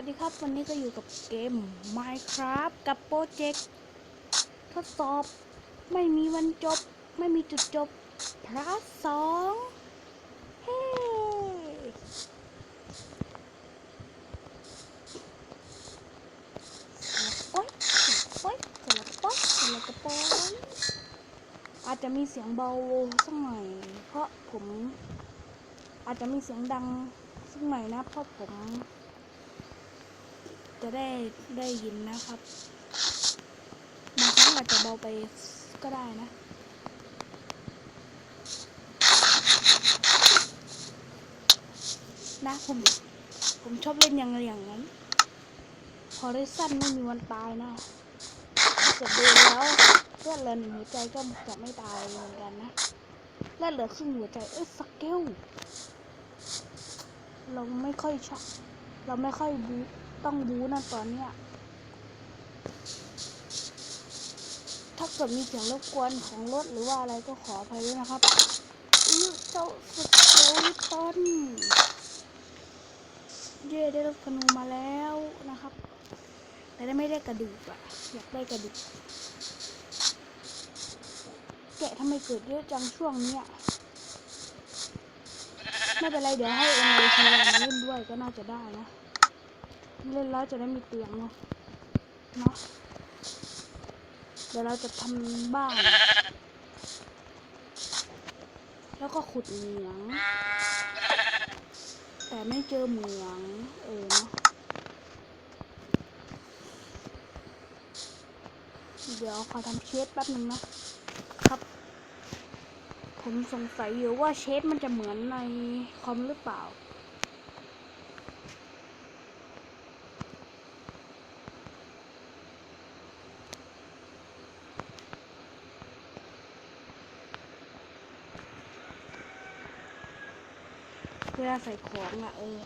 วัสดีครับ วันนี้ก็อยู่กับเกม Minecraft กับโปรเจกต์ทดสอบ ไม่มีวันจบ ไม่มีจุดจบพระสองเฮ้โอ๊ยโอ๊ยสลับป๊อกสลับกระป๋องอาจจะมีเสียงเบาสักหน่อย เพราะผม อาจจะมีเสียงดังสักหน่อยนะ เพราะผม จะได้ได้ยินนะครับบางครั้งอาจจะเบาไปก็ได้นะนะผมผมชอบเล่นอย่างอย่างนั้นพอได้สั้นไม่มีวันตายนะถ้าเกิดดูแล้วเลือดเหลือหนึ่งหัวใจก็จะไม่ตายเหมือนกันนะเลือดเหลือครึ่งหัวใจเอ้ยสเกลเราไม่ค่อยชอบเราไม่ค่อยบู ต้องบูนะตอนเนี้ยถ้าเกิดมีเสียงรบกวนของรถหรือว่าอะไรก็ขออภัยด้วยนะครับอื้อเจ้าสเกลตันเย่ได้ลูกธนูมาแล้วนะครับ แต่ได้ไม่ได้กระดูกอะอยากได้กระดูกแกะทำไมเกิดเยอะจังช่วงเนี้ยไม่เป็นไรเดี๋ยวให้เอ็นไอทีมาเล่นด้วยก็น่าจะได้นะ เล่นแล้วจะได้มีเตียงเนาะเนาะเดี๋ยวเราจะทำบ้าน แล้วก็ขุดเหมือง แต่ไม่เจอเหมืองเออเนาะเดี๋ยวขอทำเชดแป๊บนึงนะครับ ผมสงสัยอยู่ว่าเชดมันจะเหมือนในคอมหรือเปล่า ใส่ของอะเออ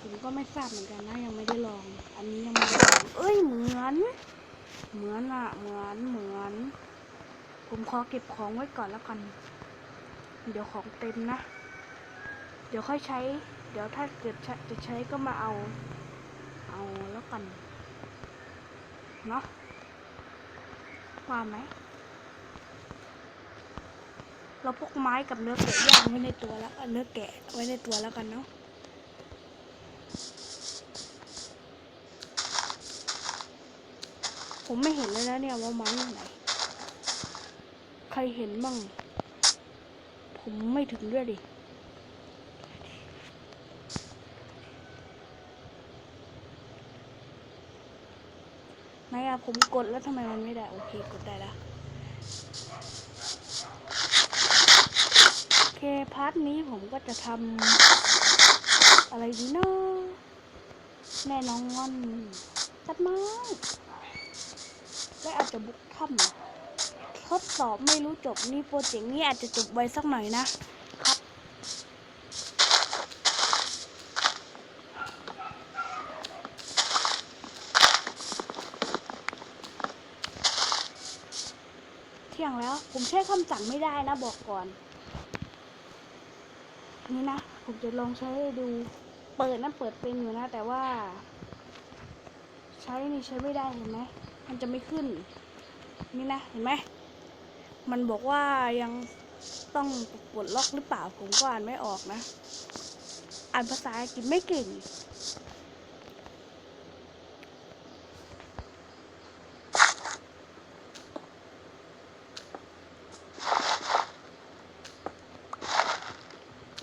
ผมก็ไม่ทราบเหมือนกันนะยังไม่ได้ลอง อันนี้ยังไม่ได้ลองเอ้ยเหมือน เหมือนอะเหมือนเหมือน ผมขอเก็บของไว้ก่อนแล้วกัน เดี๋ยวของเต็มนะ เดี๋ยวค่อยใช้ เดี๋ยวถ้าเกิดจะใช้ก็มาเอา เอาแล้วกัน เนาะว่าไหม เราพกไม้กับเนื้อแกะย่างไว้ในตัวแล้วเนื้อแกะไว้ในตัวแล้วกันเนาะผมไม่เห็นเลยนะเนี่ยว่าไม้อยู่ไหน ใครเห็นบ้าง ผมไม่ถึงด้วยดิไหนอะผมกดแล้วทำไมมันไม่ได้ โอเค กดได้แล้ว โอเค พาร์ทนี้ผมก็จะทำอะไรดีเนาะแน่นอนงอนตัดไม้และอาจจะบุกถ้ำทดสอบไม่รู้จบนี่โปรเจกต์นี้อาจจะจบไวสักหน่อยนะครับ เที่ยงแล้ว ผมใช้คำสั่งไม่ได้นะบอกก่อน นี่นะ ผมจะลองใช้ให้ดู เปิดนั่นเปิดเป็นอยู่นะ แต่ว่า ใช้นี่ใช้ไม่ได้เห็นไหม มันจะไม่ขึ้น นี่นะ เห็นไหม มันบอกว่ายังต้องปลดล็อกหรือเปล่า ผมก็อ่านไม่ออกนะ อ่านภาษาอังกฤษไม่เก่ง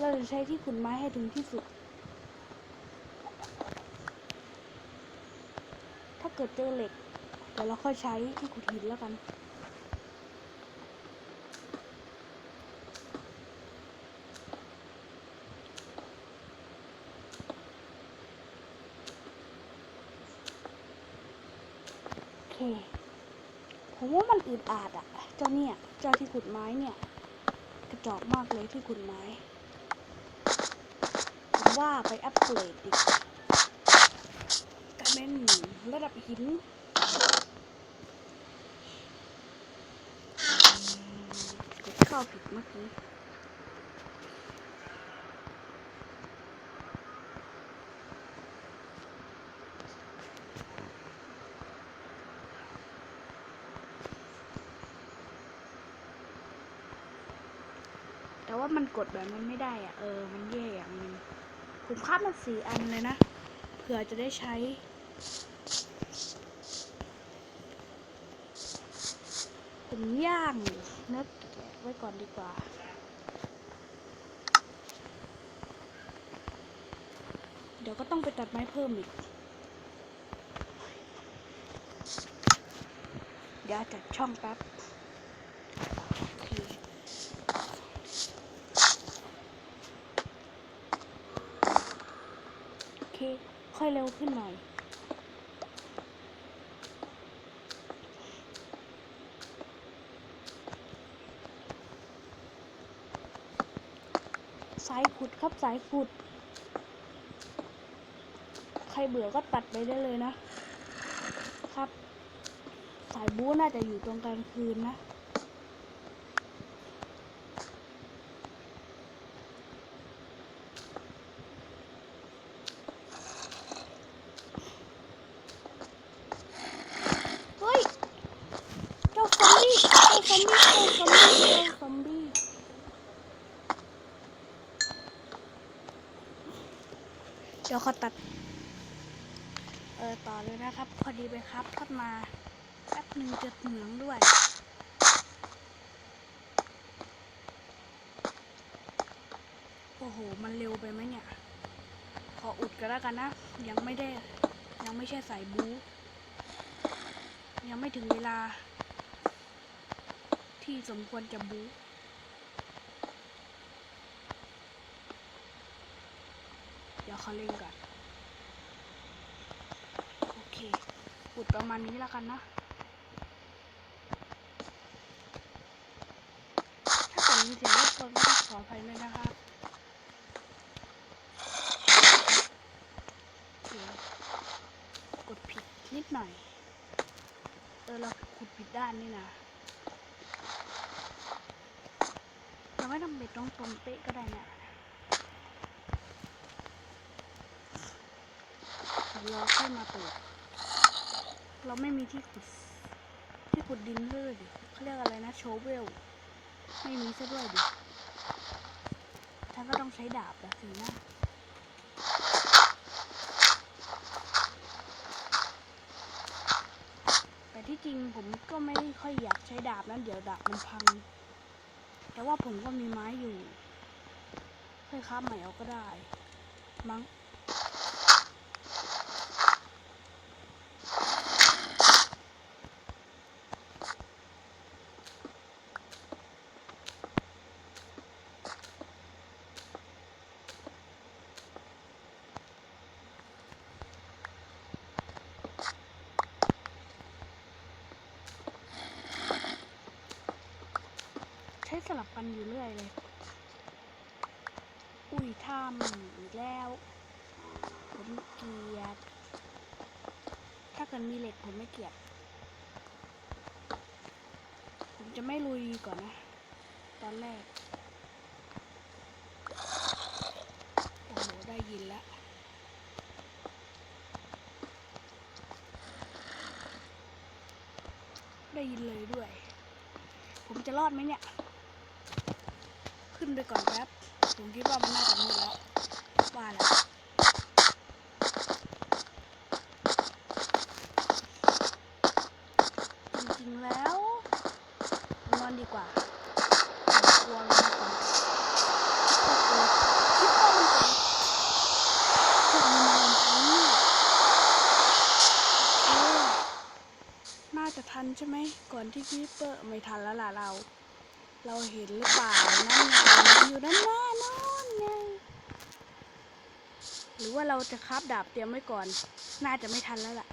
เราจะ ใช้ที่ขุนไม้ให้ถึงที่สุด ถ้าเกิดเจอเหล็กเดี๋ยวเราค่อยใช้ที่ขุดหินแล้วกัน โอเค ผมว่ามันอึดอัดอะเจ้าเนี่ย เจ้าที่ขุดไม้เนี่ย กระจอกมากเลยที่ขุดไม้ ว่าไปอัปเกรดอีกกลายเป็นระดับหินกดข้าผิดเมื่อกี้แต่ว่ามันกดแบบมันไม่ได้อะเออ มันแย่ ผมคาบมาสี่อันเลยนะ เผื่อจะได้ใช้ ผมย่างเนื้อแกะไว้ก่อนดีกว่าเดี๋ยวก็ต้องไปตัดไม้เพิ่มอีก เดี๋ยวจัดช่องแป๊บ โอเค โอเค ค่อย เร็วขึ้นหน่อย สายขุดครับสายขุด ใครเบื่อก็ตัดไปได้เลยนะ ครับ สายบู๊น่าจะอยู่ตรงกลางคืนนะ เฮ้ย เจ้าซอมบี้ เจ้าซอม บี้เจ้าซอมบี้เจ้าซอมบี้เดี๋ยวเขาตัด เออต่อเลยนะครับ พอดีไปครับทอดมาแป๊บหนึ่งจะเหมืองด้วยโอ้โห มันเร็วไปไหมเนี่ย ขออุดก็แล้วกันนะ ยังไม่ได้ ยังไม่ใช่สายบู๊ยังไม่ถึงเวลา ที่สมควรจะบู๊เดี๋ยวเขาเล่นก่อน โอเคอุดประมาณนี้แล้วกันนะ ถ้าเกิดมีเสียงรบกวนก็ขออภัยด้วยนะครับกดผิดนิดหน่อย เออเราขุดผิดด้านนี่นะ เราไม่ ต้องเบ็ดตรงตรงเป๊ะก็ได้นะเราค่อยมาเปิด เราไม่มีที่ขุด ที่ขุดดินเลยดิเขาเรียกอะไรนะโชเวล ไม่มีซะด้วยดิฉันก็ต้องใช้ดาบแบบสินะแต่ที่จริงผมก็ไม่ค่อยอยากใช้ดาบนั้นเดี๋ยวดาบมันพัง แต่ว่าผมก็มีไม้อยู่ ค่อยค้าใหม่เอาก็ได้ มั้ง สลับกันอยู่เรื่อยเลย อุ้ยทำอีกแล้ว ผมเกลียด ถ้าเกิดมีเหล็กผมไม่เกลียด ผมจะไม่ลุยก่อนนะ ตอนแรก โอ้โห ได้ยินแล้วได้ยินเลยด้วย ผมจะรอดไหมเนี่ย นไปก่อนแป๊บผมคิดว่ามันน่าจะมืดแล้วว่าแล้วจริงๆแล้วนอนดีกว่าผมกลัวมันก่อนคิดว่ามันเป็นถึงมันทันนี่น่าจะทันใช่ไหมก่อนที่คีปเปอร์ไม่ทันแล้วล่ะเรา เราเห็นหรือเปล่านั่นไงมันอยู่ด้านหน้าโน้นไงหรือว่าเราจะคาบดาบเตรียมไว้ก่อน น่าจะไม่ทันแล้วล่ะ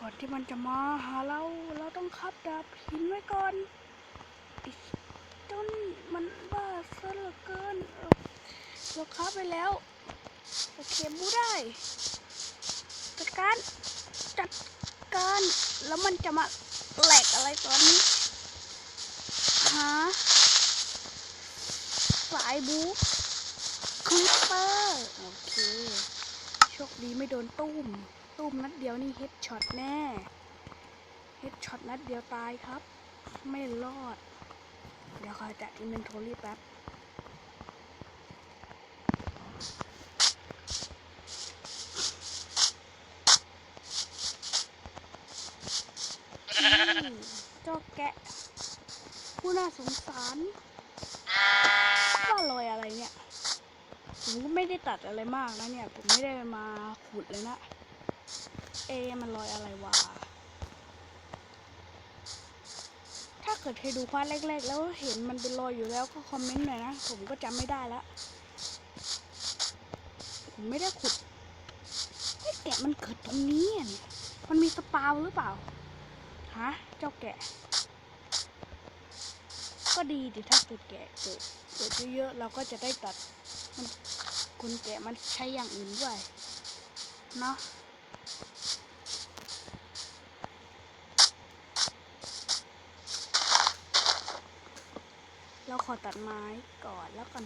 ก่อนที่มันจะมาหาเรา เราต้องคับดาบหินไว้ก่อนจนมันบ้าซะเหลือเกินเออเราคับไปแล้ว โอเคบูได้จัดการจัดการแล้วมันจะมาแหลกอะไรตอนนี้ฮะสายบูคลิปเปอร์โอเคโชคดีไม่โดนตุ้ม ตุ้มนัดเดียวนี่เฮดช็อตแน่เฮดช็อตนัดเดียวตายครับ ไม่รอด เดี๋ยวขอจัดอินเวนทอรี่แป๊บ อืมเจ้า แกะ ผู้น่าสงสารว่ารอยอะไรเนี่ยผมก็ไม่ได้ตัดอะไรมากนะเนี่ย ผมไม่ได้มาขุดเลยนะ เอมันรอยอะไรวะ ถ้าเกิดเคยดูควาดแรกๆ แล้วเห็นมันเป็นรอยอยู่แล้วก็คอมเมนต์หน่อยนะ ผมก็จำไม่ได้แล้วผมไม่ได้ขุดไอ้แกะมันเกิดตรงนี้เนี่ย มันมีสปาวหรือเปล่า ฮะ เจ้าแกะ ก็ดีแต่ถ้าเกิดแกะเกิดเกิดเยอะๆเราก็จะได้ตัดมันคุณแกะมันใช้อย่างอื่นด้วยเนาะเราขอตัดไม้ก่อนแล้วกัน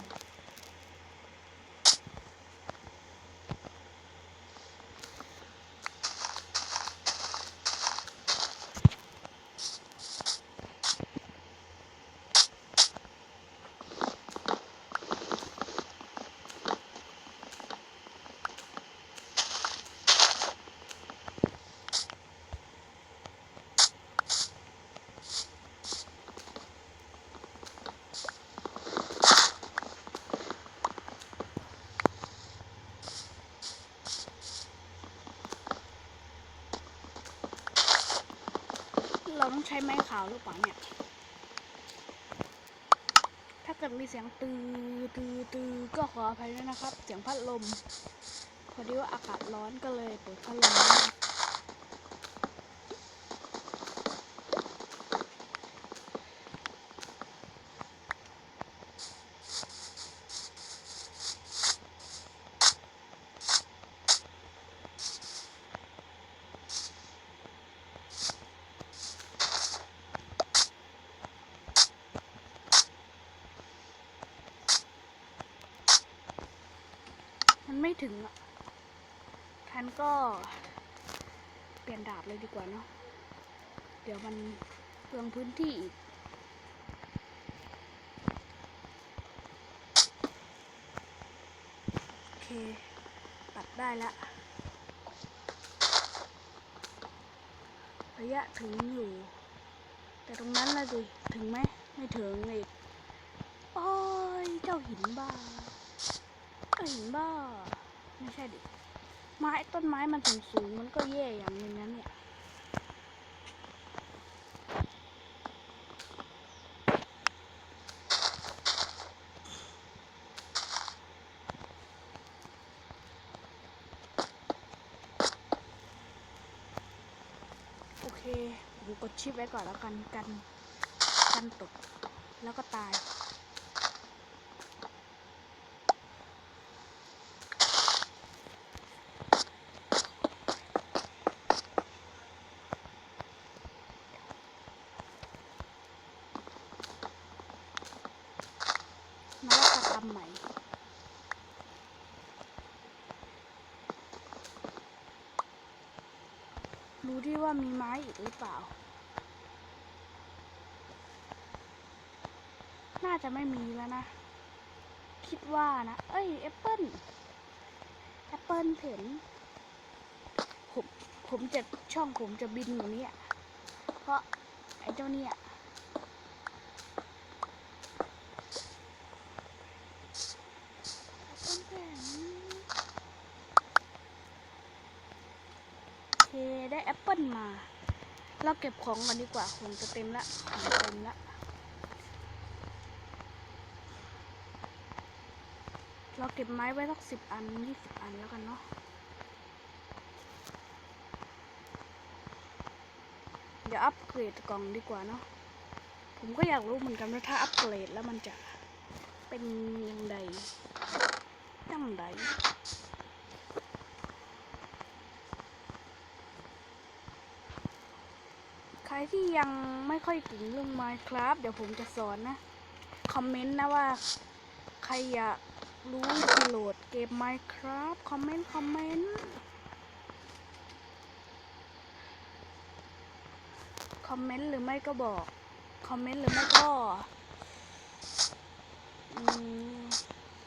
เราต้องาวหรือเปล่าเนี่ย ถ้าเกิดมีเสียงตือตือตือก็ขออภัยด้วยนะครับ เสียงพัดลม พอดีว่าอากาศร้อนก็เลยเปิดพัดลม ไม่ถึงอะทันก็เปลี่ยนดาบเลยดีกว่าเนาะ เดี๋ยวมันเปลืองพื้นที่อีกโอเค ตัดได้ละระยะถึงอยู่ แต่ตรงนั้นละสิ ถึงไหม ไม่ถึงอีก โอ้ย เจ้าหินบ้า เหินบ้าไม่ใช่ดิไม้ต้นไม้มันสูงสูงมันก็แย่อย่างนึงนั้นเนี่ยโอเคผมกดชิปไว้ก่อนแล้วกันกันกันตกแล้วก็ตาย นวัตกรรมใหมู่ที่ว่ามีไม้อีกหรือเปล่า น่าจะไม่มีแล้วนะ คิดว่านะ เอ้ยแอปเปิ้ลแอปเปิ้ลเห็นผมผมจะช่องผมจะบินอยู่นี้เพราะไอ้เจ้าเนี่ยโอเค ได้แอปเปิลมา เราเก็บของก่อนดีกว่าของจะเต็มละเต็มละเราเก็บไม้ไว้สักสิบอันยี่สิบอันแล้วกันเนาะเดี๋ยวอัปเกรดกล่องดีกว่าเนาะผมก็อยากรู้เหมือนกันว่าถ้าอัปเกรดแล้วมันจะเป็นยังไงยังไง ใครที่ยังไม่ค่อยถึงเรื่องไมค์ครับ เดี๋ยวผมจะสอนนะ คอมเมนต์นะว่า ใครอยากรู้โหลดเกมไมค์ครับคอมเมนต์ คอมเมนต์ คอมเมนต์หรือไม่ก็บอก คอมเมนต์หรือไม่ก็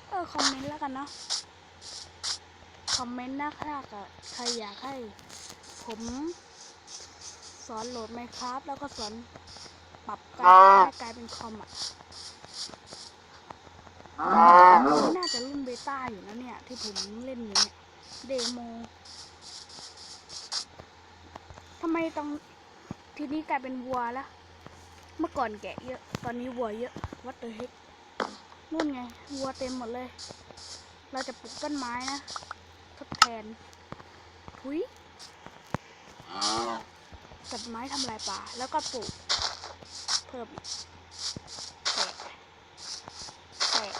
เออ คอมเมนต์แล้วกันเนาะ คอมเมนต์นะครับใครอยากให้ ผม อนโหลดไหมครับ แล้วก็สอนปรับการให้กลายเป็นคอมอะนี่น่าจะรุ่นเบต้าอยู่นะเนี่ย ที่ผมเล่นอยู่เนี่ยเดโมทำไมต้องทีนี้กลายเป็นวัวแล้วเมื่อก่อนแกะเยอะ ตอนนี้วัวเยอะวัดเดอ e ฮ k นู่นไงวัวเต็มหมดเลย เราจะปลูกต้นไม้นะ ทดแทนทุย ตัดไม้ทำลายป่า แล้วก็ปลูก เพิ่มแปะแปะ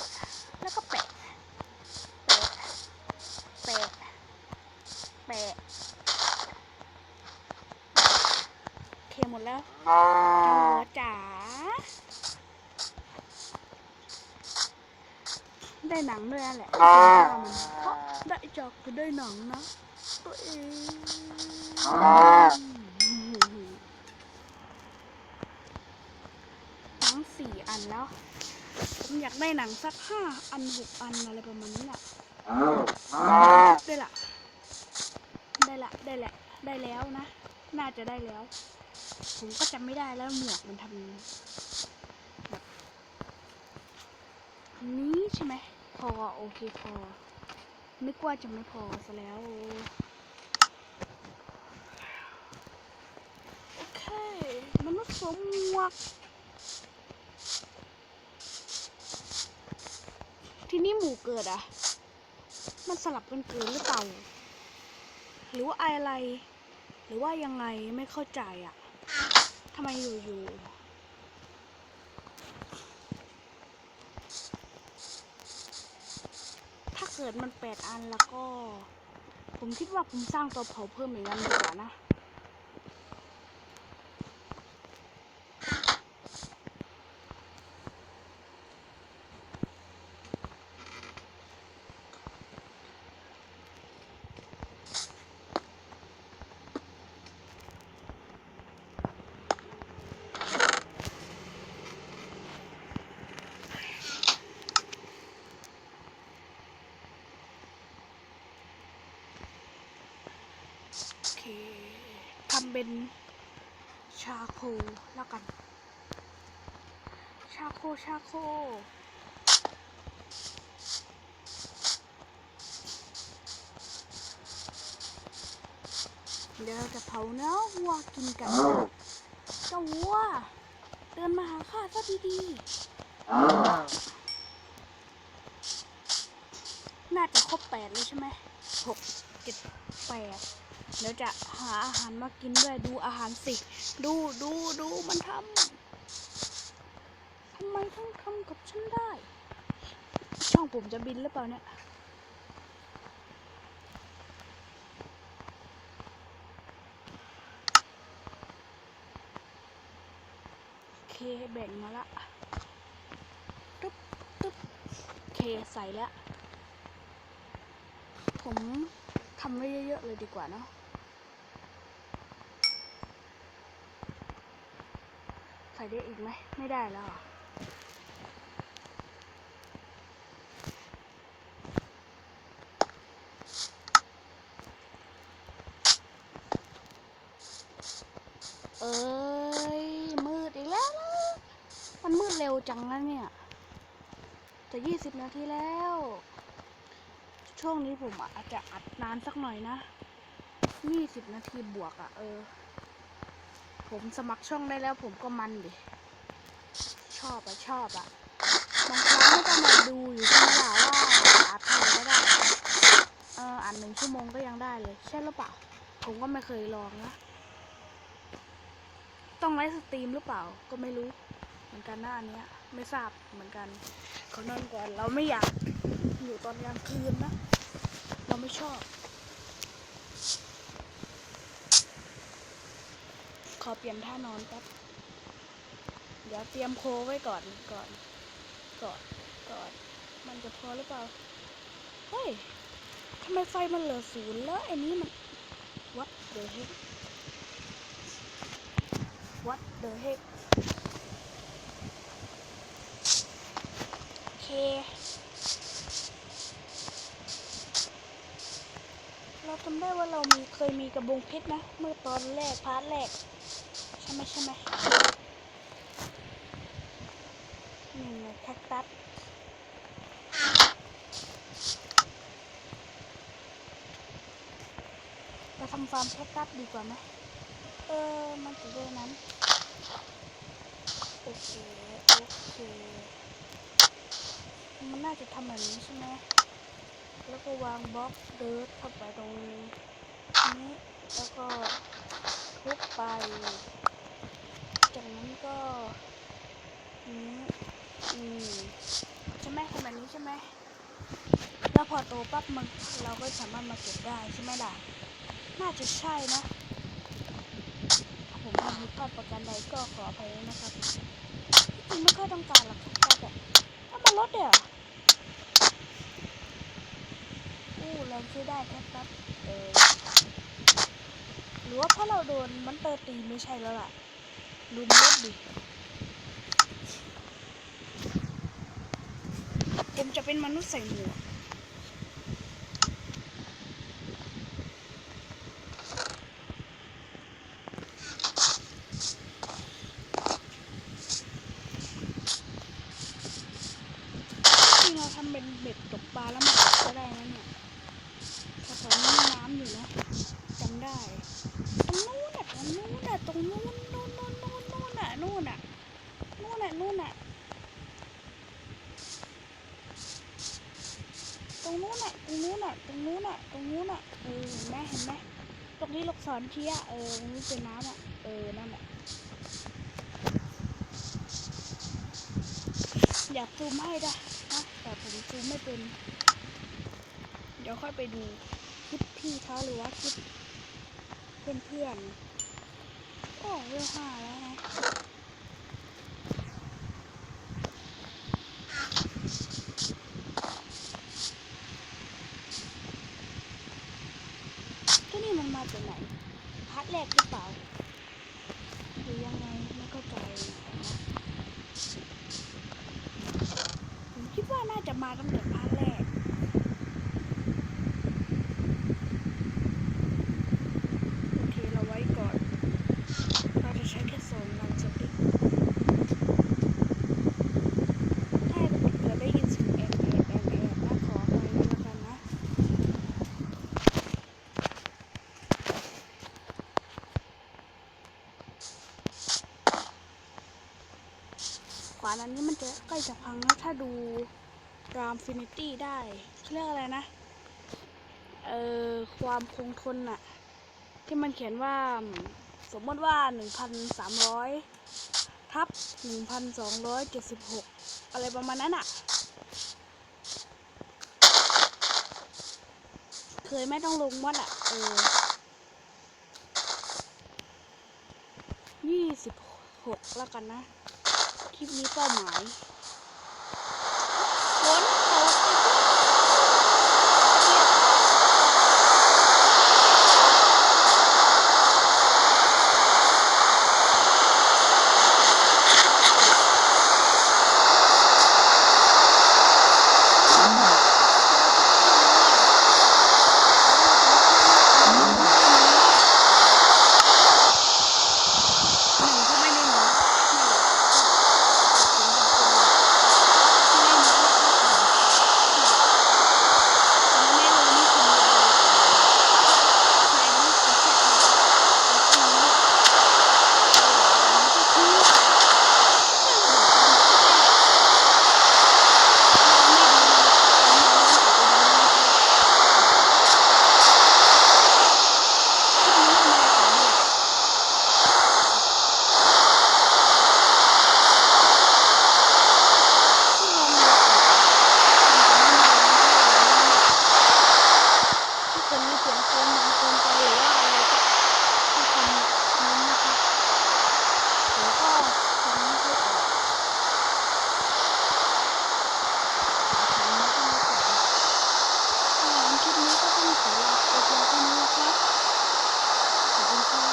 แล้วก็แปะแปะแปะแปะเคหมดแล้วหัวจ๋าได้หนังด้วยแหละที่ผมว่ามันเพราะได้จอกคือได้หนังนะตัวเองหนังสี่อันแล้ว ผมอยากได้หนังสักห้าอันหกอันอะไรประมาณนี้แหละได้ละ ได้ละ ได้แหละ ได้แล้วนะ น่าจะได้แล้ว ผมก็จำไม่ได้แล้วหมวกมันทำแบบนี้ใช่ไหม พอโอเคพอ นึกว่าจะไม่พอซะแล้ว โอเคมนุษย์สวมหมวก ที่นี่หมูเกิดอะมันสลับกันเกิดหรือเปล่า หรือว่าอะไร หรือว่ายังไงไม่เข้าใจอะทำไมอยู่ๆถ้าเกิดมันแปดอันแล้วก็ ผมคิดว่าผมสร้างตัวเผาเพิ่มอีกอันดีกว่านะ โอเค ทำ เป็นชาโคแล้วกัน ชาโคชาโคเดี๋ยวเราจะเผาเนื้อวัวกินกันเจ้าวัวเดินมาหาข้าซะดีๆ น่าจะครบแปดเลยใช่ไหมหกเจ็ดแปด เดี๋ยวจะหาอาหารมากินด้วยดูอาหารสิ ดูดูดูมันทำทำไมต้องทำกับฉันได้ ช่องผมจะบินหรือเปล่าเนี่ยเคแบ่งมาละตึ๊บตึ๊บเคใส่แล้วผมทำไว้เยอะๆเลยดีกว่าเนาะ ใส่ได้อีกไหม ไม่ได้แล้วเอ้ย มืดอีกแล้ว มันมืดเร็วจังนะเนี่ย จะยี่สิบนาทีแล้ว ช่วงนี้ผมอาจจะอัดนานสักหน่อยนะยี่สิบนาทีบวกอะ่ะ เออ ผมสมัครช่องได้แล้วผมก็มันดิ ชอบอะชอบอะบางครั้งไม่ต้องมาดูอยู่ใช่ไหมล่ะว่าอัดเท่าไหร่ก็ได้ เอออัดหนึ่งชั่วโมงก็ยังได้เลย ใช่หรือเปล่า ผมก็ไม่เคยลองนะ ต้องไลฟ์สตรีมหรือเปล่า ก็ไม่รู้ เหมือนกันหน้าอันเนี้ย ไม่ทราบเหมือนกันขอนอนก่อนเราไม่อยากอยู่ตอนกลางคืนนะ เราไม่ชอบ ขอเปลี่ยนท่านอนแป๊บ เดี๋ยวเตรียมโคไว้ก่อนก่อน ก่อน ก่อน มันจะพอหรือเปล่า เฮ้ยทำไมไฟมันเหลือศูนย์แล้วไอ้นี้มัน วัดเดี๋ยวให้ what the heck โอเค เราจำได้ว่าเรามีเคยมีกระบองเพชรนะ เมื่อตอนแรกพาร์ทแรก ช่ไหมใช่ไหมหนี่งแคคตัสเราทำฟาร์มแคคตัสดีกว่าไหมเออ มันจะด้นั้น โอเค โอเค มันน่าจะทำแบบนี้ใช่ไหมแล้วก็วางบล็อกเดิร์ดเข้าไปตรงนี้ แล้วก็ทุบไป ก็นี้อืมใช่ไหมทำแบบนี้ใช่ไหมแล้วพอโตปั๊บมันเราก็สามารถมาเก็บได้ใช่ไหมล่ะ น่าจะใช่นะ ผมทำผิดพลาดประการใดก็ขออภัยด้วยนะครับจริงไม่ค่อยต้องการหรอกครับแต่ถ้ามันลดเดี๋ยวอู้เราช่วยได้แค่แป๊บเออหรือว่าเพราะเราโดนมันเตอร์ตีไม่ใช่แล้วล่ะ ดูมันลดดิ ผมจะเป็นมนุษย์ใส่หมวก ที่เราทำเป็นเบ็ดตกปลาแล้วมันตกก็ได้นะเนี่ยแต่ตอนนี้มีน้ำอยู่นะจำได้ ตรงนู้นน่ะตรงนู้นน่ะตรงนู้นนู้นนู้นนู้นนู้นน่ะนู้นน่ะนู้นน่ะนู้นน่ะต รงนู้นน่ะตรงนู้นน่ะตรงนู้นน่ะตรงนู้นน่ะเออเห็นไหมเห็นไหมตรงนี้ลูกศรชี้อะเออตรงนี้เป็นน้ำอะเออนั่นแหละอยากซูมให้ได้นะแต่ผมซูมไม่เป็น เดี๋ยวค่อยไปดูคลิปพี่เขาหรือว่าคลิปเพื่อนเพื่อนๆโอ้เรื่องห้าแล้วนะก็นี่มันมาจากไหนพาร์ทแรกหรือเปล่าหรือยังไงไม่เข้าใจนะผมคิดว่าน่าจะมาตั้งแต่พาร์ทแรก โอเค เราไว้ก่อน เราจะใช้แค่สองลังสติ๊กถ้าเกิดได้ยินเสียงแอบแอบแอบแอบนะขอไปแล้วกันนะ ขวานอันนี้มันจะใก ล้จะพังแล้วถ้าดูรามฟินิตี้ได้เขาเรียกอะไรนะ เอ่อ ความคงทนอะที่มันเขียนว่า สมมติว่า 1,300 ทับ 1,276 อะไรประมาณนั้นอะเคยไม่ต้องลงวัดอะเออยี่สิบหกแล้วกันนะ คลิปนี้เป้าหมาย